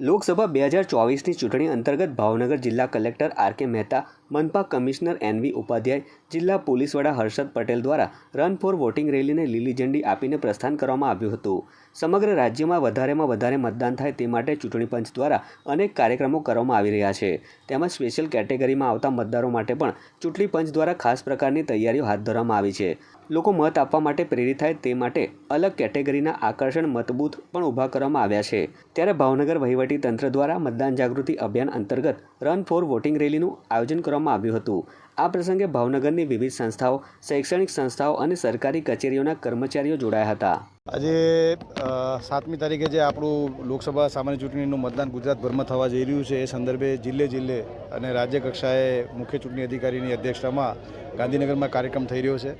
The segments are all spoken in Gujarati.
લોકસભા બે હજાર ચોવીસની ચૂંટણી અંતર્ગત ભાવનગર જિલ્લા કલેક્ટર આર કે મહેતા, મનપા કમિશનર એનવી ઉપાધ્યાય, જિલ્લા પોલીસ વડા હર્ષદ પટેલ દ્વારા રન ફોર વોટિંગ રેલીને લીલી ઝંડી આપીને પ્રસ્થાન કરવામાં આવ્યું હતું. સમગ્ર રાજ્યમાં વધારેમાં વધારે મતદાન થાય તે માટે ચૂંટણી પંચ દ્વારા અનેક કાર્યક્રમો કરવામાં આવી રહ્યા છે. તેમજ સ્પેશિયલ કેટેગરીમાં આવતા મતદારો માટે પણ ચૂંટણી પંચ દ્વારા ખાસ પ્રકારની તૈયારીઓ હાથ ધરવામાં આવી છે. લોકો મત આપવા માટે પ્રેરિત થાય તે માટે અલગ કેટેગરીના આકર્ષણ મતબૂથ પણ ઊભા કરવામાં આવ્યા છે. ત્યારે ભાવનગર વહીવટી તંત્ર દ્વારા મતદાન જાગૃતિ અભિયાન અંતર્ગત રન ફોર વોટિંગ રેલીનું આયોજન કરવામાં આવ્યું હતું. આ પ્રસંગે ભાવનગરની વિવિધ સંસ્થાઓ, શૈક્ષણિક સંસ્થાઓ અને સરકારી કચેરીઓના કર્મચારીઓ જોડાયા હતા. આજે સાતમી તારીખે જે આપણું લોકસભા સામાન્ય ચૂંટણીનું મતદાન ગુજરાતભરમાં થવા જઈ રહ્યું છે, એ સંદર્ભે જિલ્લે જિલ્લે અને રાજ્ય કક્ષાએ મુખ્ય ચૂંટણી અધિકારીની અધ્યક્ષતામાં ગાંધીનગરમાં કાર્યક્રમ થઈ રહ્યો છે.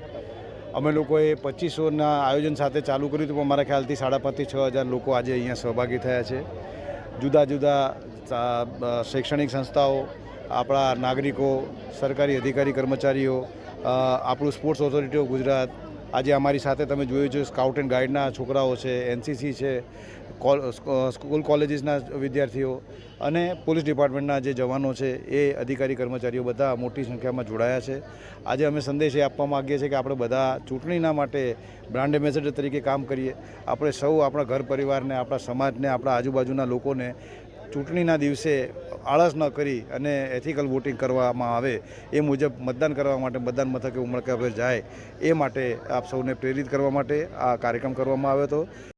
અમે લોકોએ પચીસોના આયોજન સાથે ચાલુ કર્યું હતું પણ મારા ખ્યાલથી સાડા પાંચથી છ હજાર લોકો આજે અહીંયા સહભાગી થયા છે. જુદા જુદા શૈક્ષણિક સંસ્થાઓ, આપણા નાગરિકો, સરકારી અધિકારી કર્મચારીઓ આપણું સ્પોર્ટ્સ ઓથોરિટી ઓફ ગુજરાત આજે અમારી સાથે તમે જોયું છે સ્કાઉટ એન્ડ ગાઈડના છોકરાઓ છે એનસીસી છે, કોલ સ્કૂલ કોલેજીસના વિદ્યાર્થીઓ અને પોલીસ ડિપાર્ટમેન્ટના જે જવાનો છે, એ અધિકારી કર્મચારીઓ બધા મોટી સંખ્યામાં જોડાયા છે. આજે અમે સંદેશ એ આપવા માગીએ છીએ કે આપણે બધા ચૂંટણીના માટે બ્રાન્ડ એમ્બેસેડર તરીકે કામ કરીએ. આપણે સૌ, આપણા ઘર પરિવારને, આપણા સમાજને, આપણા આજુબાજુના લોકોને ચૂંટણીના દિવસે આળસ ન કરી અને એથિકલ વોટિંગ કરવામાં આવે એ મુજબ મતદાન કરવા માટે મતદાન મથકે ઉમળકા પર જાય એ માટે આપ સૌને પ્રેરિત કરવા માટે આ કાર્યક્રમ કરવામાં આવ્યો હતો.